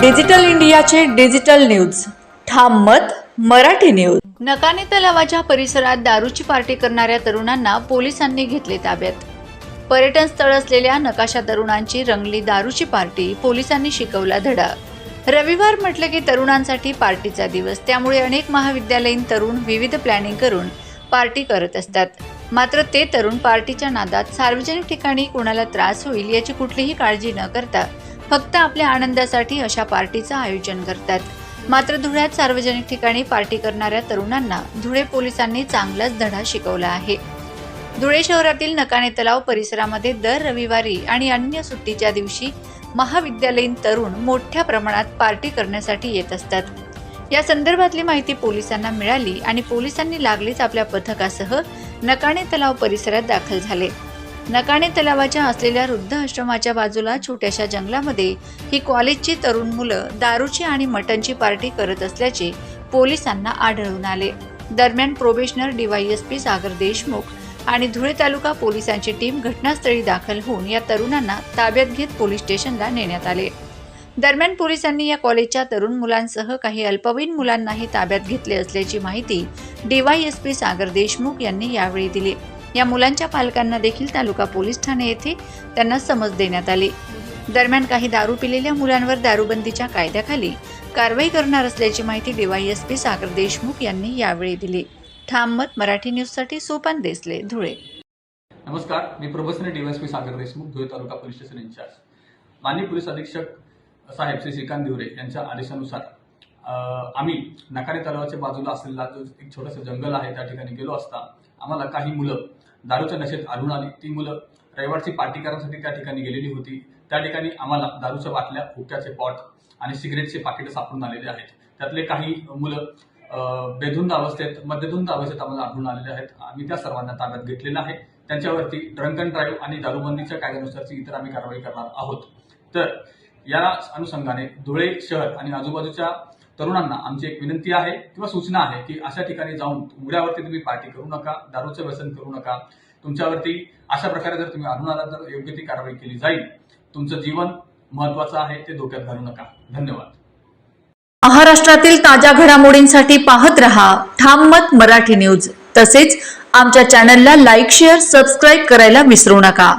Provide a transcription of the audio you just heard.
Digital इंडियाचे digital news. ठाम मत मराठी न्यूज. नकाने तलावाच्या परिसरात दारूची पार्टी करणाऱ्या तरुणांना पोलिसांनी घेतले ताब्यात. पर्यटन स्थळ असलेल्या नकाशा तरुणांची रंगली दारूची पार्टी पोलिसांनी शिकवला धडा. रविवार म्हटलं की तरुणांसाठी पार्टीचा दिवस त्यामुळे अनेक महाविद्यालयीन तरुण विविध प्लॅनिंग करून पार्टी करत असतात. मात्र ते तरुण पार्टीच्या नादात सार्वजनिक ठिकाणी कुणाला त्रास होईल याची कुठलीही काळजी न करता फक्त आपल्या आनंदासाठी अशा पार्टीचं आयोजन करतात. मात्र धुळ्यात सार्वजनिक ठिकाणी पार्टी करणाऱ्या तरुणांना धुळे पोलिसांनी चांगलाच धडा शिकवला आहे. धुळे शहरातील नकाने तलाव परिसरामध्ये दर रविवारी आणि अन्य सुट्टीच्या दिवशी महाविद्यालयीन तरुण मोठ्या प्रमाणात पार्टी करण्यासाठी येत असतात. या संदर्भातली माहिती पोलिसांना मिळाली आणि पोलिसांनी लागलीच आपल्या पथकासह नकाणे तलाव परिसरात दाखल झाले. नकाणे तलावाच्या असलेल्या वृद्ध आश्रमाच्या बाजूला छोट्याशा जंगलामध्ये ही कॉलेजची तरुण मुलं दारूची आणि मटनची पार्टी करत असल्याचे पोलिसांना आढळून आले. दरम्यान प्रोबेशनर डीवायएसपी सागर देशमुख आणि धुळे तालुका पोलिसांची टीम घटनास्थळी दाखल होऊन या तरुणांना ताब्यात घेत पोलीस स्टेशनला नेण्यात आले. दरम्यान पोलिसांनी या कॉलेजच्या तरुण मुलांसह काही अल्पवयीन मुलांनाही ताब्यात घेतले असल्याची माहिती डीवायएसपी सागर देशमुख यांनी यावेळी दिली. या मुलांच्या पालकांना देखील तालुका पोलीस ठाणे येथे त्यांना समज देण्यात आली. दरम्यान काही दारू पिलेल्या मुलांवर दारूबंदीच्या कायद्याखाली कारवाई करणार असल्याची माहिती डीवायएसपी सागर देशमुख यांनी यावेळी दिली. ठाम मत मराठी न्यूजसाठी सोपान देसले धुळे. नमस्कार मी professor DYSP Sagar Deshmukh Dhule taluka police station incharge माननीय पोलीस अधीक्षक साहेब श्री श्रीकांत दिवरे यांच्या आदेशानुसार आम्ही नकारे तलावाच्या बाजूला असलेला जो एक छोटंसं जंगल आहे त्या ठिकाणी गेलो असता आम्हाला काही मुलं दारूच्या नशेत आढळून आली. ती मुलं रविवारची पार्टी करण्यासाठी त्या ठिकाणी गेलेली होती. त्या ठिकाणी आम्हाला दारूच्या बाटल्या हुक्क्याचे पॉट आणि सिगरेटचे पाकिटं सापडून आलेले आहेत. त्यातले काही मुलं बेधुंद अवस्थेत मध्यधुंद अवस्थेत आम्हाला आढळून आलेले आहेत. आम्ही त्या सर्वांना ताब्यात घेतलेलं आहे. त्यांच्यावरती ड्रंक अँड ड्राईव्ह आणि दारूबंदीच्या कायद्यानुसारची इतर आम्ही कारवाई करणार आहोत. तर या अनुषंगाने धुळे शहर आणि आजूबाजूच्या तरुणांना आमची एक विनंती आहे किंवा सूचना आहे की अशा ठिकाणी जाऊन उघड्यावरती तुम्ही पार्टी करू नका दारूचं व्यसन करू नका. तुमच्यावरती अशा प्रकारे जर तुम्ही आढळून आला तर योग्य ती कारवाई केली जाईल. तुमचं जीवन महत्वाचं आहे ते धोक्यात घालू नका. धन्यवाद. महाराष्ट्रातील ताज्या घडामोडींसाठी पाहत रहा ठाम मत मराठी न्यूज. तसेच आमच्या चॅनलला लाईक शेअर सबस्क्राईब करायला विसरू नका.